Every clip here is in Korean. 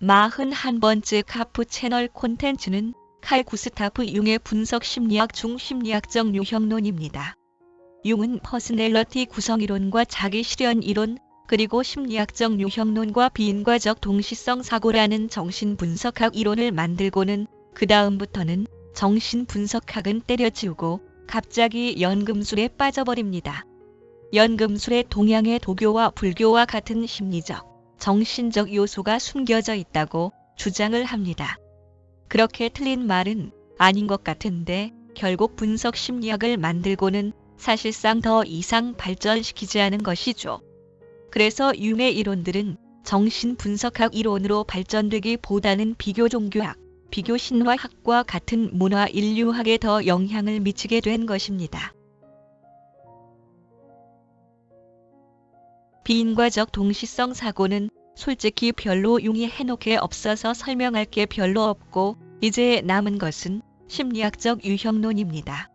41번째 카프 채널 콘텐츠는 칼 구스타프 융의 분석 심리학 중 심리학적 유형론입니다. 융은 퍼스넬러티 구성이론과 자기 실현 이론, 그리고 심리학적 유형론과 비인과적 동시성 사고라는 정신분석학 이론을 만들고는 그 다음부터는 정신분석학은 때려치우고 갑자기 연금술에 빠져버립니다. 연금술의 동양의 도교와 불교와 같은 심리적, 정신적 요소가 숨겨져 있다고 주장을 합니다. 그렇게 틀린 말은 아닌 것 같은데 결국 분석 심리학을 만들고는 사실상 더 이상 발전시키지 않은 것이죠. 그래서 융의 이론들은 정신 분석학 이론으로 발전되기 보다는 비교 종교학, 비교 신화학과 같은 문화 인류학에 더 영향을 미치게 된 것입니다. 비인과적 동시성 사고는 솔직히 별로 융이 해놓게 없어서 설명할 게 별로 없고 이제 남은 것은 심리학적 유형론입니다.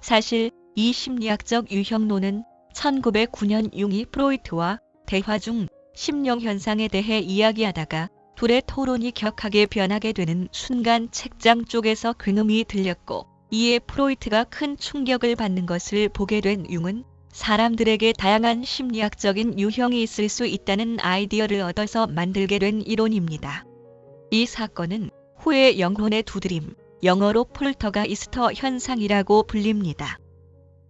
사실 이 심리학적 유형론은 1909년 융이 프로이트와 대화 중 심령 현상에 대해 이야기하다가 둘의 토론이 격하게 변하게 되는 순간 책장 쪽에서 굉음이 들렸고 이에 프로이트가 큰 충격을 받는 것을 보게 된 융은 사람들에게 다양한 심리학적인 유형이 있을 수 있다는 아이디어를 얻어서 만들게 된 이론입니다. 이 사건은 후에 영혼의 두드림, 영어로 폴터가이스터 현상이라고 불립니다.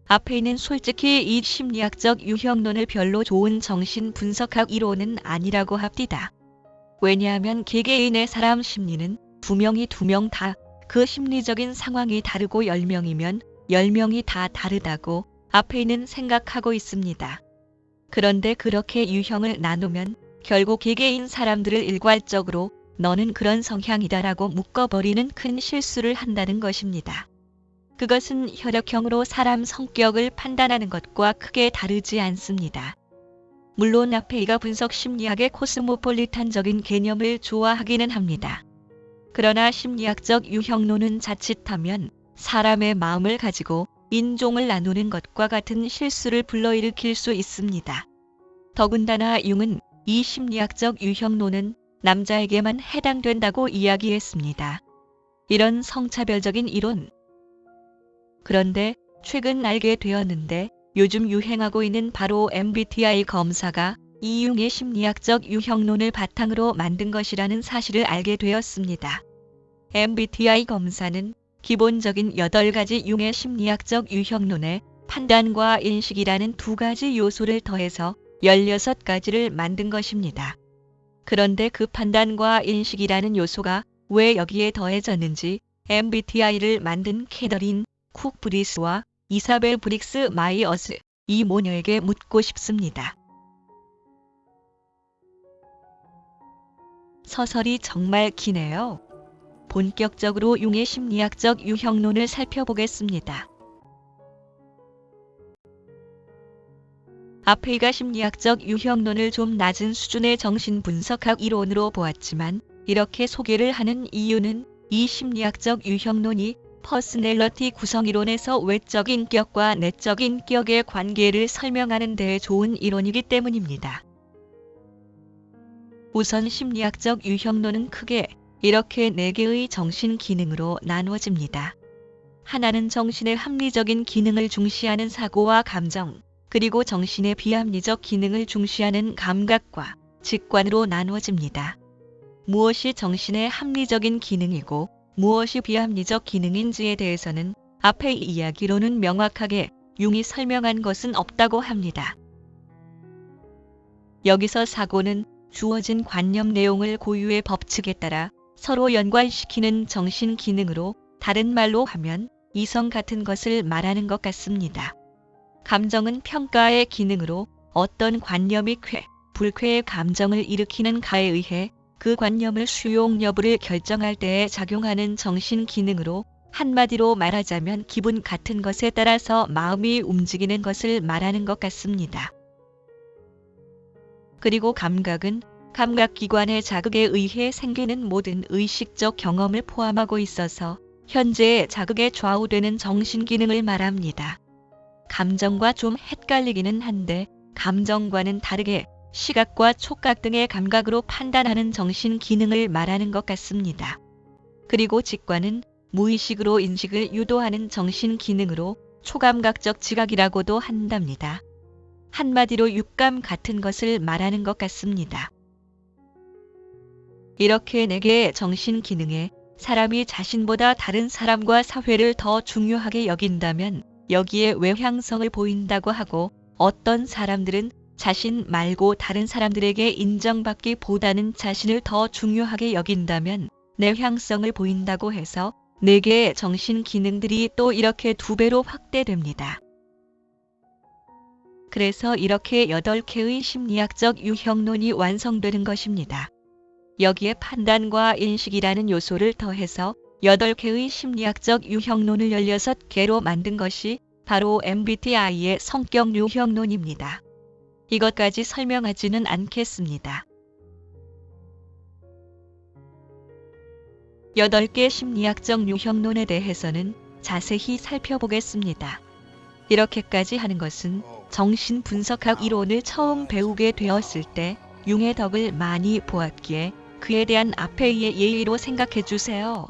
앞에 있는 솔직히 이 심리학적 유형론을 별로 좋은 정신 분석학 이론은 아니라고 합디다. 왜냐하면 개개인의 사람 심리는 두 명이 두 명 다 그 심리적인 상황이 다르고 10명이면 10명이 다 다르다고 앞에 있는 생각하고 있습니다. 그런데 그렇게 유형을 나누면 결국 개개인 사람들을 일괄적으로 너는 그런 성향이다라고 묶어버리는 큰 실수를 한다는 것입니다. 그것은 혈액형으로 사람 성격을 판단하는 것과 크게 다르지 않습니다. 물론 앞에 이가 분석 심리학의 코스모폴리탄적인 개념을 좋아하기는 합니다. 그러나 심리학적 유형론은 자칫하면 사람의 마음을 가지고 인종을 나누는 것과 같은 실수를 불러일으킬 수 있습니다. 더군다나 융은 이 심리학적 유형론은 남자에게만 해당된다고 이야기했습니다. 이런 성차별적인 이론. 그런데 최근 알게 되었는데 요즘 유행하고 있는 바로 MBTI 검사가 이융의 심리학적 유형론을 바탕으로 만든 것이라는 사실을 알게 되었습니다. MBTI 검사는 기본적인 8가지 융의 심리학적 유형론에 판단과 인식이라는 두 가지 요소를 더해서 16가지를 만든 것입니다. 그런데 그 판단과 인식이라는 요소가 왜 여기에 더해졌는지 MBTI를 만든 캐더린 쿡 브리스와 이사벨 브릭스 마이어스 이 모녀에게 묻고 싶습니다. 서설이 정말 기네요. 본격적으로 융의 심리학적 유형론을 살펴보겠습니다. 아페이가 심리학적 유형론을 좀 낮은 수준의 정신분석학 이론으로 보았지만 이렇게 소개를 하는 이유는 이 심리학적 유형론이 퍼스넬러티 구성 이론에서 외적 인격과 내적 인격의 관계를 설명하는 데 좋은 이론이기 때문입니다. 우선 심리학적 유형론은 크게 이렇게 네 개의 정신 기능으로 나누어집니다. 하나는 정신의 합리적인 기능을 중시하는 사고와 감정, 그리고 정신의 비합리적 기능을 중시하는 감각과 직관으로 나누어집니다. 무엇이 정신의 합리적인 기능이고 무엇이 비합리적 기능인지에 대해서는 앞의 이야기로는 명확하게 융이 설명한 것은 없다고 합니다. 여기서 사고는 주어진 관념 내용을 고유의 법칙에 따라 서로 연관시키는 정신 기능으로 다른 말로 하면 이성 같은 것을 말하는 것 같습니다. 감정은 평가의 기능으로 어떤 관념이 쾌, 불쾌의 감정을 일으키는 가에 의해 그 관념을 수용 여부를 결정할 때에 작용하는 정신 기능으로 한마디로 말하자면 기분 같은 것에 따라서 마음이 움직이는 것을 말하는 것 같습니다. 그리고 감각은 감각기관의 자극에 의해 생기는 모든 의식적 경험을 포함하고 있어서 현재의 자극에 좌우되는 정신 기능을 말합니다. 감정과 좀 헷갈리기는 한데 감정과는 다르게 시각과 촉각 등의 감각으로 판단하는 정신 기능을 말하는 것 같습니다. 그리고 직관은 무의식으로 인식을 유도하는 정신 기능으로 초감각적 지각이라고도 한답니다. 한마디로 육감 같은 것을 말하는 것 같습니다. 이렇게 네 개의 정신 기능에 사람이 자신보다 다른 사람과 사회를 더 중요하게 여긴다면 여기에 외향성을 보인다고 하고 어떤 사람들은 자신 말고 다른 사람들에게 인정받기 보다는 자신을 더 중요하게 여긴다면 내향성을 보인다고 해서 네 개의 정신 기능들이 또 이렇게 두 배로 확대됩니다. 그래서 이렇게 여덟 개의 심리학적 유형론이 완성되는 것입니다. 여기에 판단과 인식이라는 요소를 더해서 8개의 심리학적 유형론을 16개로 만든 것이 바로 MBTI의 성격 유형론입니다. 이것까지 설명하지는 않겠습니다. 8개 심리학적 유형론에 대해서는 자세히 살펴보겠습니다. 이렇게까지 하는 것은 정신 분석학 이론을 처음 배우게 되었을 때 융의 덕을 많이 보았기에 그에 대한 앞에의 예의로 생각해 주세요.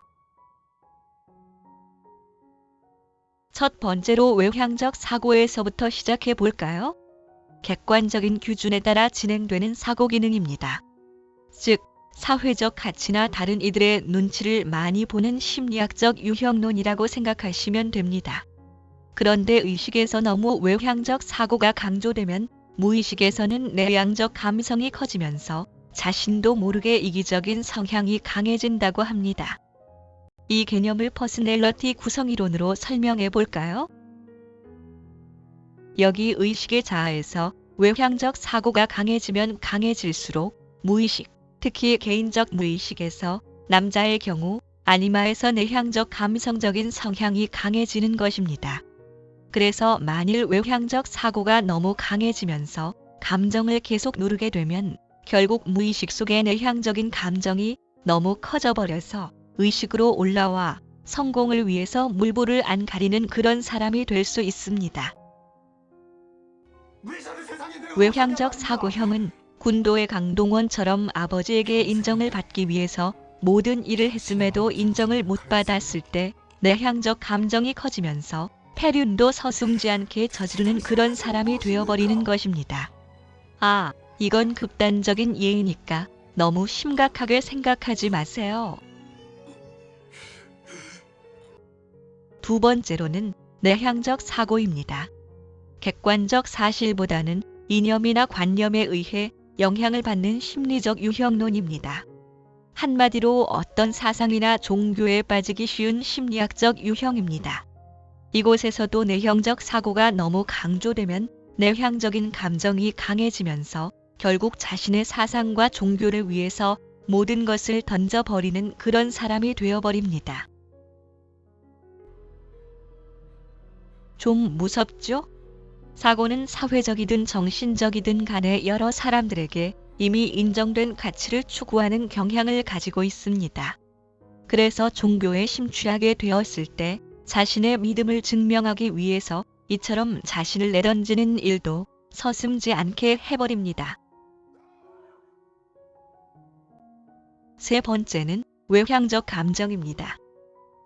첫 번째로 외향적 사고에서부터 시작해 볼까요? 객관적인 기준에 따라 진행되는 사고 기능입니다. 즉, 사회적 가치나 다른 이들의 눈치를 많이 보는 심리학적 유형론이라고 생각하시면 됩니다. 그런데 의식에서 너무 외향적 사고가 강조되면 무의식에서는 내향적 감성이 커지면서 자신도 모르게 이기적인 성향이 강해진다고 합니다. 이 개념을 퍼스넬러티 구성이론으로 설명해 볼까요? 여기 의식의 자아에서 외향적 사고가 강해지면 강해질수록 무의식, 특히 개인적 무의식에서 남자의 경우 아니마에서 내향적 감성적인 성향이 강해지는 것입니다. 그래서 만일 외향적 사고가 너무 강해지면서 감정을 계속 누르게 되면 결국 무의식 속의 내향적인 감정이 너무 커져버려서 의식으로 올라와 성공을 위해서 물보를 안 가리는 그런 사람이 될 수 있습니다. 외향적 사고형은 군도의 강동원처럼 아버지에게 인정을 받기 위해서 모든 일을 했음에도 인정을 못 받았을 때 내향적 감정이 커지면서 폐륜도 서슴지 않게 저지르는 그런 사람이 되어버리는 것입니다. 아, 이건 극단적인 예이니까 너무 심각하게 생각하지 마세요. 두 번째로는 내향적 사고입니다. 객관적 사실보다는 이념이나 관념에 의해 영향을 받는 심리적 유형론입니다. 한마디로 어떤 사상이나 종교에 빠지기 쉬운 심리학적 유형입니다. 이곳에서도 내형적 사고가 너무 강조되면 내향적인 감정이 강해지면서 결국 자신의 사상과 종교를 위해서 모든 것을 던져버리는 그런 사람이 되어버립니다. 좀 무섭죠? 사고는 사회적이든 정신적이든 간에 여러 사람들에게 이미 인정된 가치를 추구하는 경향을 가지고 있습니다. 그래서 종교에 심취하게 되었을 때 자신의 믿음을 증명하기 위해서 이처럼 자신을 내던지는 일도 서슴지 않게 해버립니다. 세 번째는 외향적 감정입니다.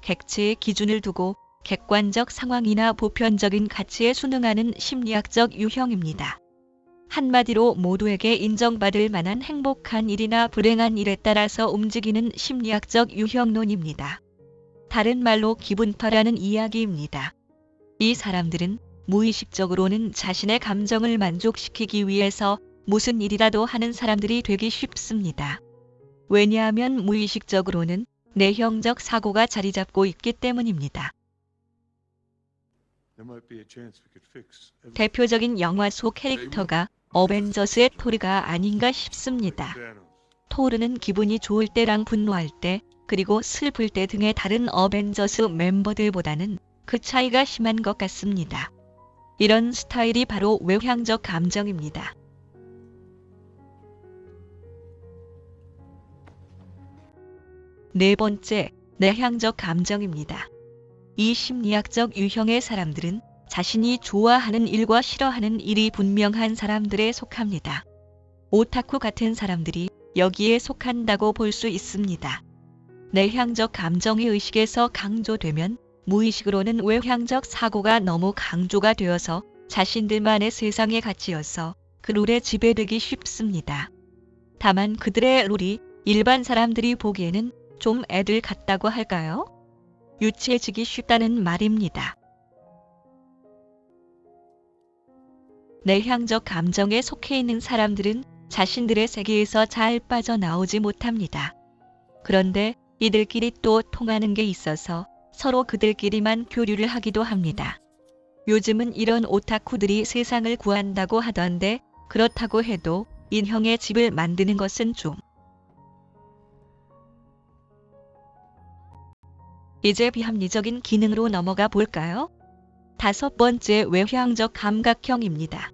객체의 기준을 두고 객관적 상황이나 보편적인 가치에 순응하는 심리학적 유형입니다. 한마디로 모두에게 인정받을 만한 행복한 일이나 불행한 일에 따라서 움직이는 심리학적 유형론입니다. 다른 말로 기분파라는 이야기입니다. 이 사람들은 무의식적으로는 자신의 감정을 만족시키기 위해서 무슨 일이라도 하는 사람들이 되기 쉽습니다. 왜냐하면 무의식적으로는 내형적 사고가 자리 잡고 있기 때문입니다. 대표적인 영화 속 캐릭터가 어벤져스의 토르가 아닌가 싶습니다. 토르는 기분이 좋을 때랑 분노할 때, 그리고 슬플 때 등의 다른 어벤져스 멤버들보다는 그 차이가 심한 것 같습니다. 이런 스타일이 바로 외향적 감정입니다. 네 번째, 내향적 감정입니다. 이 심리학적 유형의 사람들은 자신이 좋아하는 일과 싫어하는 일이 분명한 사람들에 속합니다. 오타쿠 같은 사람들이 여기에 속한다고 볼 수 있습니다. 내향적 감정의 의식에서 강조되면 무의식으로는 외향적 사고가 너무 강조가 되어서 자신들만의 세상의 가치여서 그 룰에 지배되기 쉽습니다. 다만 그들의 룰이 일반 사람들이 보기에는 좀 애들 같다고 할까요? 유치해지기 쉽다는 말입니다. 내향적 감정에 속해 있는 사람들은 자신들의 세계에서 잘 빠져나오지 못합니다. 그런데 이들끼리 또 통하는 게 있어서 서로 그들끼리만 교류를 하기도 합니다. 요즘은 이런 오타쿠들이 세상을 구한다고 하던데 그렇다고 해도 인형의 집을 만드는 것은 좀 이제 비합리적인 기능으로 넘어가 볼까요? 다섯 번째 외향적 감각형입니다.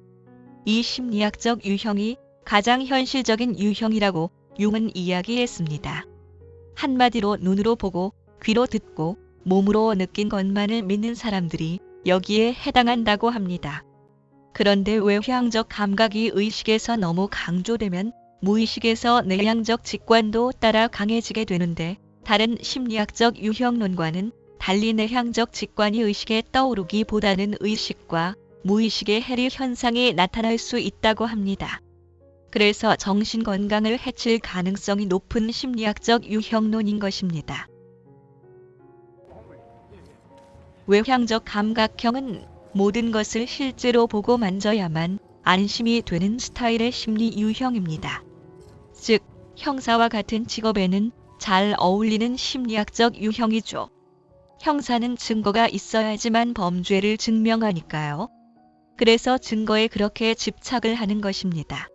이 심리학적 유형이 가장 현실적인 유형이라고 융은 이야기했습니다. 한마디로 눈으로 보고 귀로 듣고 몸으로 느낀 것만을 믿는 사람들이 여기에 해당한다고 합니다. 그런데 외향적 감각이 의식에서 너무 강조되면 무의식에서 내향적 직관도 따라 강해지게 되는데 다른 심리학적 유형론과는 달리 내향적 직관이 의식에 떠오르기보다는 의식과 무의식의 해리 현상이 나타날 수 있다고 합니다. 그래서 정신 건강을 해칠 가능성이 높은 심리학적 유형론인 것입니다. 외향적 감각형은 모든 것을 실제로 보고 만져야만 안심이 되는 스타일의 심리 유형입니다. 즉, 형사와 같은 직업에는 잘 어울리는 심리학적 유형이죠. 형사는 증거가 있어야지만 범죄를 증명하니까요. 그래서 증거에 그렇게 집착을 하는 것입니다.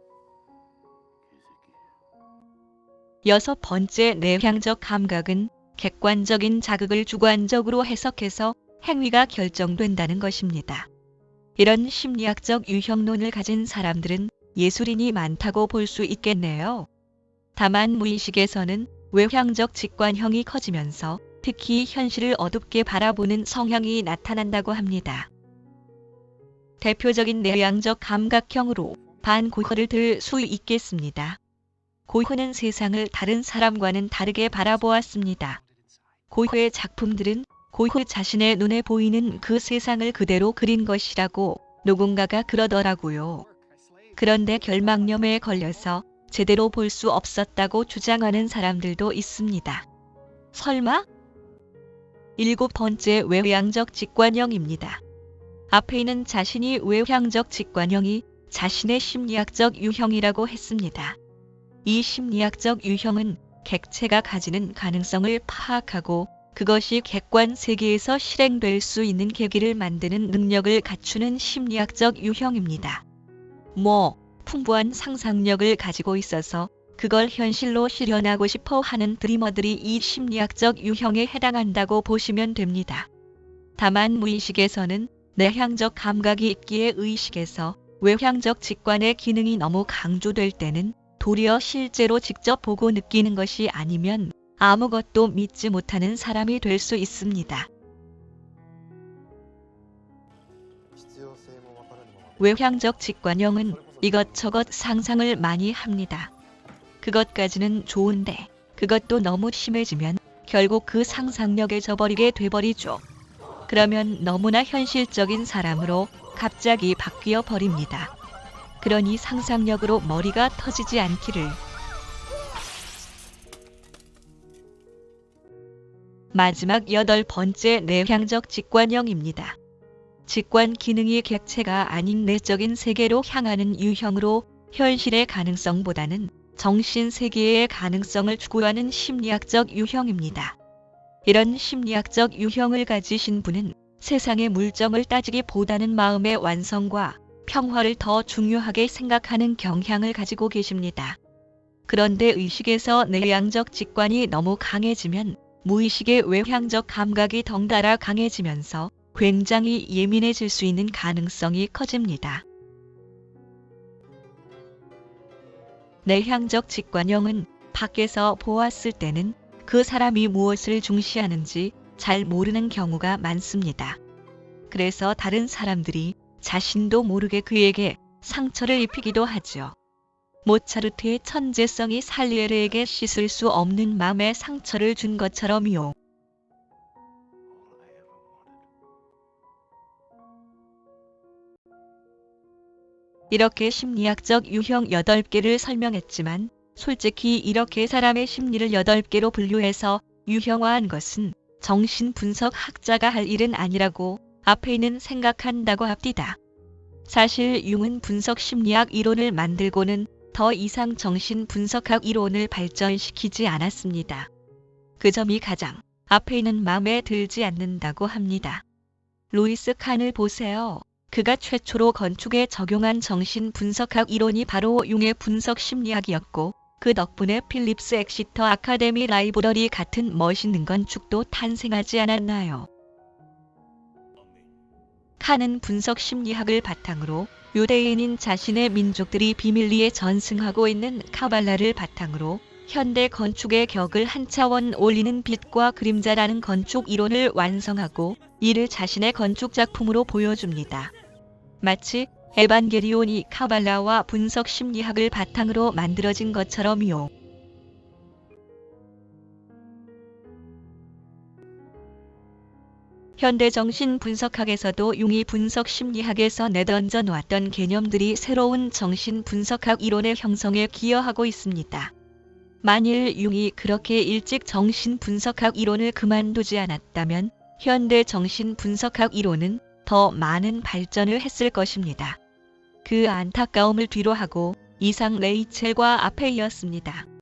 여섯 번째 내향적 감각은 객관적인 자극을 주관적으로 해석해서 행위가 결정된다는 것입니다. 이런 심리학적 유형론을 가진 사람들은 예술인이 많다고 볼 수 있겠네요. 다만 무의식에서는 외향적 직관형이 커지면서 특히 현실을 어둡게 바라보는 성향이 나타난다고 합니다. 대표적인 내향적 감각형으로 반고흐를 들 수 있겠습니다. 고흐는 세상을 다른 사람과는 다르게 바라보았습니다. 고흐의 작품들은 고흐 자신의 눈에 보이는 그 세상을 그대로 그린 것이라고 누군가가 그러더라고요. 그런데 결막염에 걸려서 제대로 볼 수 없었다고 주장하는 사람들도 있습니다. 설마? 일곱 번째 외향적 직관형입니다. 앞에 있는 자신이 외향적 직관형이 자신의 심리학적 유형이라고 했습니다. 이 심리학적 유형은 객체가 가지는 가능성을 파악하고 그것이 객관 세계에서 실행될 수 있는 계기를 만드는 능력을 갖추는 심리학적 유형입니다. 뭐, 풍부한 상상력을 가지고 있어서 그걸 현실로 실현하고 싶어 하는 드리머들이 이 심리학적 유형에 해당한다고 보시면 됩니다. 다만 무의식에서는 내향적 감각이 있기에 의식에서 외향적 직관의 기능이 너무 강조될 때는 도리어 실제로 직접 보고 느끼는 것이 아니면 아무것도 믿지 못하는 사람이 될 수 있습니다. 외향적 직관형은 이것저것 상상을 많이 합니다. 그것까지는 좋은데 그것도 너무 심해지면 결국 그 상상력에 져버리게 돼버리죠. 그러면 너무나 현실적인 사람으로 갑자기 바뀌어 버립니다. 그러니 상상력으로 머리가 터지지 않기를. 마지막 여덟 번째 내향적 직관형입니다. 직관 기능이 객체가 아닌 내적인 세계로 향하는 유형으로 현실의 가능성보다는 정신 세계의 가능성을 추구하는 심리학적 유형입니다. 이런 심리학적 유형을 가지신 분은 세상의 물정을 따지기보다는 마음의 완성과 평화를 더 중요하게 생각하는 경향을 가지고 계십니다. 그런데 의식에서 내향적 직관이 너무 강해지면 무의식의 외향적 감각이 덩달아 강해지면서 굉장히 예민해질 수 있는 가능성이 커집니다. 내향적 직관형은 밖에서 보았을 때는 그 사람이 무엇을 중시하는지 잘 모르는 경우가 많습니다. 그래서 다른 사람들이 자신도 모르게 그에게 상처를 입히기도 하죠. 모차르트의 천재성이 살리에르에게 씻을 수 없는 마음에 상처를 준 것처럼요. 이렇게 심리학적 유형 8개를 설명했지만 솔직히 이렇게 사람의 심리를 8개로 분류해서 유형화한 것은 정신분석 학자가 할 일은 아니라고 앞에 있는 생각한다고 합니다. 사실 융은 분석 심리학 이론을 만들고는 더 이상 정신 분석학 이론을 발전시키지 않았습니다. 그 점이 가장 앞에 있는 마음에 들지 않는다고 합니다. 루이스 칸을 보세요. 그가 최초로 건축에 적용한 정신 분석학 이론이 바로 융의 분석 심리학이었고 그 덕분에 필립스 엑시터 아카데미 라이브러리 같은 멋있는 건축도 탄생하지 않았나요? 칸은 분석 심리학을 바탕으로 유대인인 자신의 민족들이 비밀리에 전승하고 있는 카발라를 바탕으로 현대 건축의 격을 한 차원 올리는 빛과 그림자라는 건축 이론을 완성하고 이를 자신의 건축 작품으로 보여줍니다. 마치 에반게리온이 카발라와 분석 심리학을 바탕으로 만들어진 것처럼요. 현대 정신 분석학에서도 융이 분석 심리학에서 내던져 놓았던 개념들이 새로운 정신 분석학 이론의 형성에 기여하고 있습니다. 만일 융이 그렇게 일찍 정신 분석학 이론을 그만두지 않았다면 현대 정신 분석학 이론은 더 많은 발전을 했을 것입니다. 그 안타까움을 뒤로하고 이상 레이첼과 앞에 이었습니다.